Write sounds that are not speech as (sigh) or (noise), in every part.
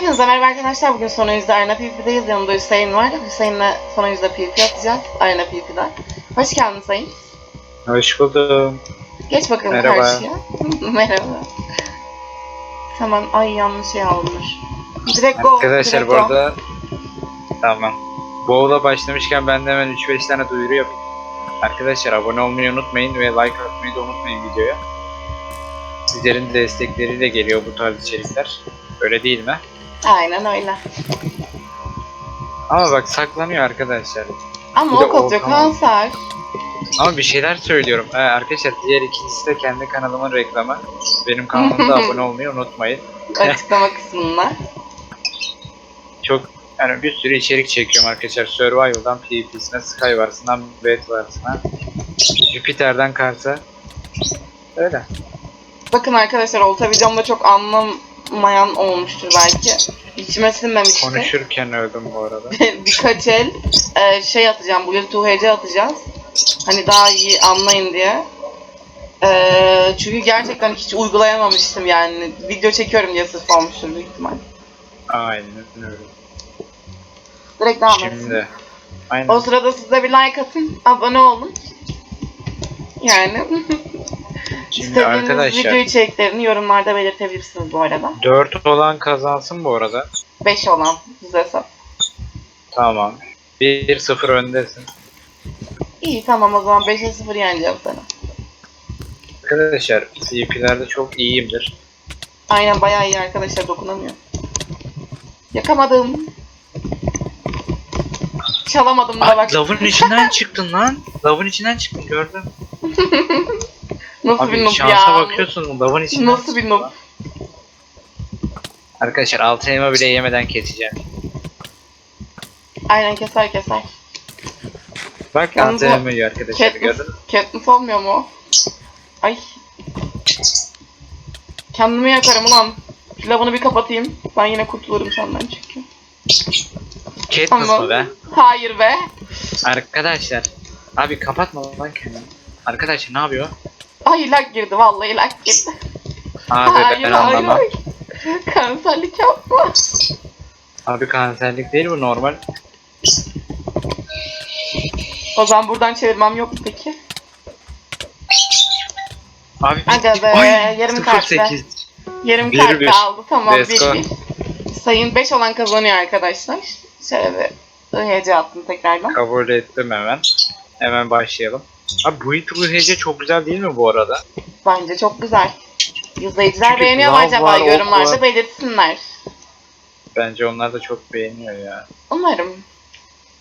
Hepinize merhaba arkadaşlar. Bugün son yüzde Arena PvP'deyiz. Yanımda Hüseyin var. Hüseyin'le son yüzde PvP atacağız. Arena PvP'de. Hoş geldin Hüseyin. Hoş buldum. Geç bakalım Merhaba. karşıya. (laughs) merhaba. Tamam. Ay yanlış şey almış. Direkt go. Arkadaşlar direkt bu arada tamam. Bowl'a başlamışken ben de hemen 3-5 tane duyuru yapayım. Arkadaşlar abone olmayı unutmayın ve like atmayı da unutmayın videoya. Sizlerin destekleriyle geliyor bu tarz içerikler. Öyle değil mi? Aynen öyle. Ama bak saklanıyor arkadaşlar. Ama Bir de o var. kanser. Ama bir şeyler söylüyorum. Ee, arkadaşlar diğer ikincisi de kendi kanalımın reklamı. Benim kanalımda (laughs) abone olmayı unutmayın. (laughs) Açıklama kısmında. Çok yani bir sürü içerik çekiyorum arkadaşlar. Survival'dan PvP'sine, Skywars'ından Bedwars'ına, Jupiter'den Kars'a. Öyle. Bakın arkadaşlar olta videomda çok anlamayan olmuştur belki. İçime sinmemişti. Konuşurken öldüm bu arada. (laughs) birkaç el e, şey atacağım. Bugün 2HC atacağız. Hani daha iyi anlayın diye. E, çünkü gerçekten hiç uygulayamamıştım yani. Video çekiyorum diye sırf olmuştur büyük ihtimal. Aynen öyle. Direkt devam. Şimdi. Aynen. O sırada siz de bir like atın. Abone olun. Yani (laughs) Şimdi istediğiniz video arkadaşlar içeriklerini yorumlarda belirtebilirsiniz bu arada. 4 olan kazansın bu arada. 5 olan size hesap. Tamam. 1-0 öndesin. İyi tamam o zaman 5'e 0 yeneceğim seni. Arkadaşlar PvP'lerde çok iyiyimdir. Aynen bayağı iyi arkadaşlar dokunamıyor. Yakamadım. Çalamadım da Ay, bak. lavın içinden çıktın lan. Lavın içinden çıktın gördüm. (laughs) Nasıl bir Abi noob şansa ya? bakıyorsun lavın içinden Nasıl bir noob? Arkadaşlar altı elma bile yemeden keseceğim. Aynen keser keser. Bak Yalnız altı o- elma yiyor arkadaşlar Katniss, gördün mü? Katniss olmuyor mu? Ay. Kendimi yakarım ulan. Pilavını bir kapatayım. Ben yine kurtulurum senden çünkü. Katniss mı be? Hayır be. Arkadaşlar. Abi kapatma lan kendini. Arkadaşlar ne yapıyor? Ay lag girdi vallahi lag girdi. Abi hayır ben hayır. anlamam. hayır. Kanserlik yapma. Abi kanserlik değil bu normal. O zaman buradan çevirmem yok mu peki? Abi Aga be, Ay, yarım 0-8. Yarım Bir bir. kaldı. Tamam Let's bir go. bir. Sayın 5 olan kazanıyor arkadaşlar. Şöyle bir hece attım tekrardan. Kabul ettim hemen. Hemen başlayalım. Abi bu Hece çok güzel değil mi bu arada? Bence çok güzel. İzleyiciler Çünkü beğeniyor mu lav acaba? var, ok Yorumlarda var. belirtsinler. Bence onlar da çok beğeniyor ya. Umarım.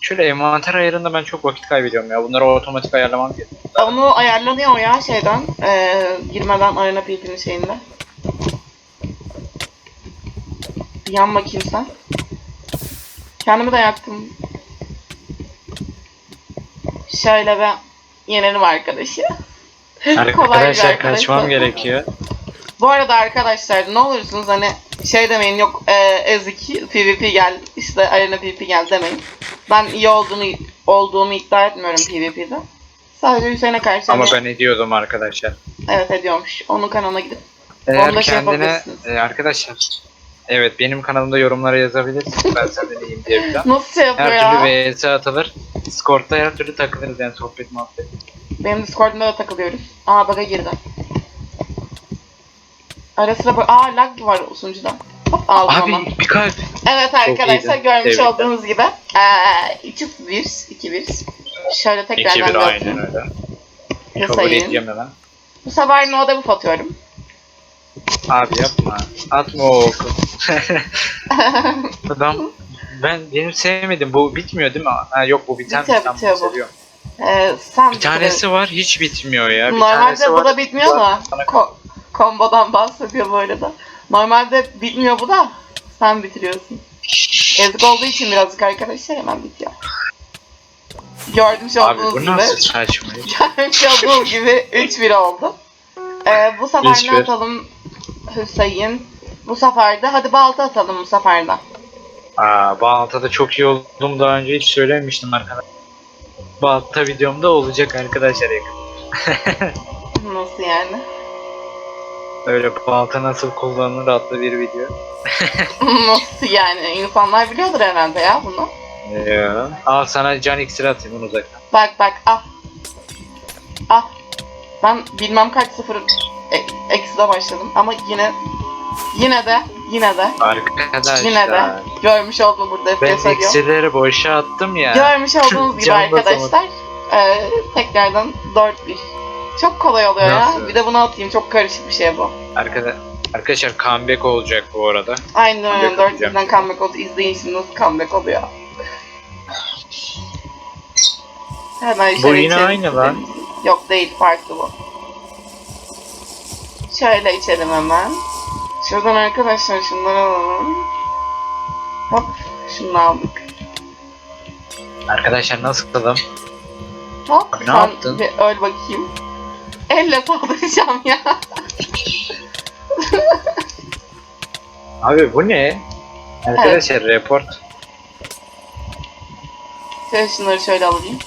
Şöyle envanter ayarında ben çok vakit kaybediyorum ya. Bunları otomatik ayarlamam gerekiyor. Onu ayarlanıyor ya şeyden. eee girmeden arena PP'nin şeyinde. Yan bakayım sen. Kendimi de yaktım. Şöyle ben yenelim arkadaşı. (laughs) Kolay bir Arkadaşlar arkadaş kaçmam zaten. gerekiyor. (laughs) Bu arada arkadaşlar ne olursunuz hani şey demeyin yok e, ezik PvP gel işte arena PvP gel demeyin. Ben iyi olduğunu olduğumu iddia etmiyorum PvP'de. Sadece Hüseyin'e karşı Ama hani- ben ediyordum arkadaşlar. evet ediyormuş. Onun kanalına gidip Eğer da şey kendine yapabilirsiniz. e, arkadaşlar Evet benim kanalımda yorumlara yazabilirsin. Ben senden iyiyim diye bir daha. nasıl şey yapıyor Her ya? türlü VS atılır. Discord'da her türlü takılırız yani sohbet muhabbet. Benim Discord'umda da takılıyoruz. Aa bug'a girdi. Ara sıra böyle aa lag var sunucuda. Hop aldım Abi ama. bir kalp. Evet arkadaşlar iyiydin. görmüş Tebrikler. olduğunuz gibi. Eee 2-1, 2-1. Şöyle tekrardan 2-1 bir aynen öyle. Kabul sayayım. edeceğim hemen. Bu sefer no debuff atıyorum. Abi yapma. Atma o oku. (laughs) Adam ben benim sevmedim. Bu bitmiyor değil mi? Ha yok bu biten Bitiyor, biten bitiyor bu. seviyorum. Ee, sen Bir tanesi var hiç bitmiyor ya. Bir Normalde tanesi bu var. da bitmiyor da. Bana- Ko- kombodan bahsediyor bu arada. Normalde bitmiyor bu da. Sen bitiriyorsun. Ezik olduğu için birazcık arkadaşlar hemen bitiyor. Gördüğünüz Abi olduğunuz bu gibi. nasıl saçma? (laughs) Görmüş olduğunuz gibi 3-1 oldu. Ee, bu sefer ne 3-1. atalım Hüseyin? Bu sefer de hadi balta atalım bu sefer de. Aa, Balta'da çok iyi oldum daha önce hiç söylememiştim arkadaşlar. Balta videomda olacak arkadaşlar yakın. (laughs) Nasıl yani? Öyle balta nasıl kullanılır adlı bir video. (laughs) (laughs) Nasıl yani? İnsanlar biliyordur herhalde ya bunu. Ya. Al sana can iksiri atayım bunu uzaktan. Bak bak ah. Ah. Ben bilmem kaç sıfır e- ekside başladım ama yine yine de yine de Arkadaşlar. yine de görmüş olduğunuz burada Ben FPS ediyor. iksirleri boşa attım ya. Görmüş olduğunuz gibi arkadaşlar e, tekrardan 4-1. Çok kolay oluyor Nasıl? ya. Bir de bunu atayım. Çok karışık bir şey bu. Arkada Arkadaşlar comeback olacak bu arada. Aynen öyle. Comeback 4 atacağım. birden comeback oldu. İzleyin şimdi nasıl comeback oluyor. Hemen Bu şöyle yine içelim. aynı lan. Yok değil farklı bu. Şöyle içelim hemen. Şuradan arkadaşlar şunları alalım. Hop şunu aldık. Arkadaşlar nasılım? Hop Abi ne sen yaptın? bir öl bakayım. Elle saldıracağım ya. (laughs) Abi bu ne? Arkadaşlar report. Şöyle şunları şöyle alayım.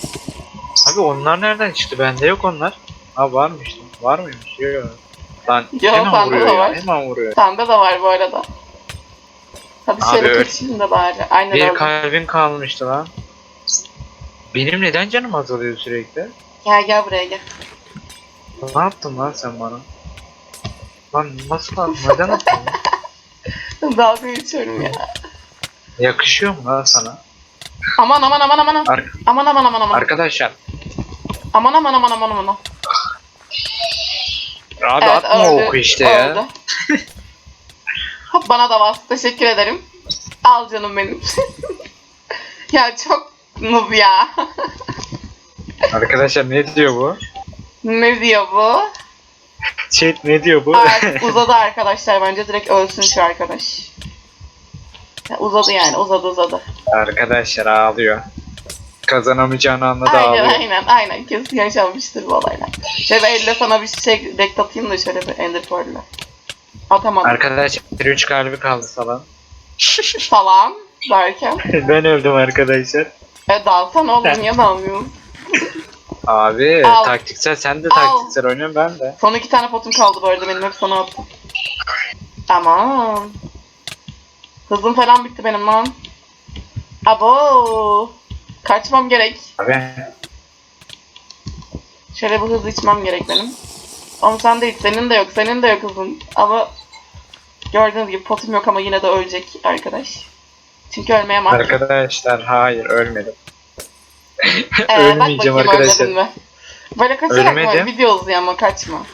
Abi onlar nereden çıktı? Bende yok onlar. Ha varmış. Var mıymış? Yok. Lan Yo, hemen vuruyor de ya. var. Hemen vuruyor. Sende de var bu arada. Hadi Abi şöyle öl. kaçayım da bari. Aynen Bir öyle. kalbin kalmıştı lan. Benim neden canım azalıyor sürekli? Gel gel buraya gel. Ne yaptın lan sen bana? Lan nasıl lan? Neden attın lan? (laughs) Dalga geçiyorum ya. Yakışıyor mu lan sana? Aman aman aman aman. aman. Ar- Aman aman aman aman. arkadaşlar. Aman aman aman aman aman. Abi Evet, atma öldü, oku işte ya. (laughs) Hop bana da bas. Teşekkür ederim. Al canım benim. (laughs) ya çok noob ya. (laughs) Arkadaşlar ne diyor bu? ne diyor bu? Chat ne diyor bu? Artık uzadı arkadaşlar. Bence direkt ölsün şu arkadaş. Ya uzadı yani. Uzadı uzadı. Arkadaşlar ağlıyor. Kazanamayacağını anladı Aynen ağlıyor. aynen aynen. Kesin yaşanmıştır bu olaylar. Şöyle bir elle sana bir şey dek atayım da şöyle bir ender pearl'le. Atamadım. Arkadaşlar 3 kalbi kaldı falan. (laughs) Falan derken. (laughs) ben öldüm arkadaşlar. E dalsan oğlum niye dalmıyorsun? (laughs) Abi Al. taktiksel sen de Al. taktiksel oynuyorsun ben de. Son iki tane potum kaldı bu arada benim hep sana attım. Aman. Hızım falan bitti benim lan. Abo. Kaçmam gerek. Abi Şöyle bir hızlı içmem gerek benim. Ama sen de iç. Senin de yok. Senin de yok hızın. Ama gördüğünüz gibi potum yok ama yine de ölecek arkadaş. Çünkü ölmeye mahkum. arkadaşlar hayır ölmedim. (laughs) Ee, Ölmeyeceğim arkadaşlar. mi? Böyle kaçarak mı? Ölmedim. Video uzuyor ama kaçma.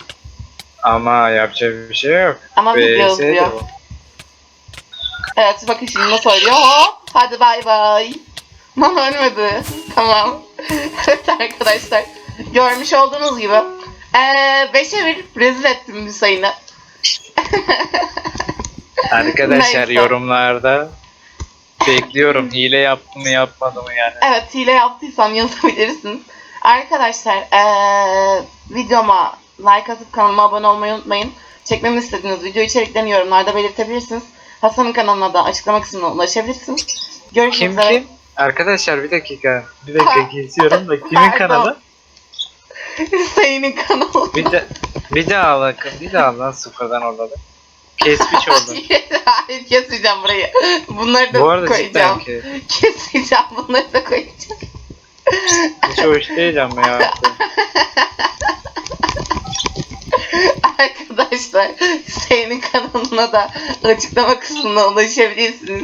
Ama yapacak bir şey yok. Ama video uzuyor. bu. Evet bakın şimdi nasıl söylüyor. Hop hadi bay bay. Lan ölmedi. Tamam. evet arkadaşlar. Görmüş olduğunuz gibi. Ee, beşe bir rezil ettim Hüseyin'i. (laughs) Arkadaşlar Neyse. yorumlarda bekliyorum hile yaptım mı yapmadım mı yani. Evet hile yaptıysan yazabilirsin. Arkadaşlar ee, videoma like atıp kanalıma abone olmayı unutmayın. Çekmemi istediğiniz video içeriklerini yorumlarda belirtebilirsiniz. Hasan'ın kanalına da açıklama kısmına ulaşabilirsiniz. Görüşmek Kim üzere. kim? Arkadaşlar bir dakika. Bir dakika (laughs) kesiyorum da kimin Pardon. kanalı? (laughs) Hüseyin'in kanalı. Bir de bir daha al bakın. Bir daha al lan sıfırdan orada. Kesmiş oldum. (laughs) Hayır kesmeyeceğim burayı. Bunları da Bu arada cidden koyacağım. ki Kesmeyeceğim bunları da koyacağım. hiç hoş değil ama ya. Arkadaşlar Hüseyin'in kanalına da açıklama kısmına ulaşabilirsiniz.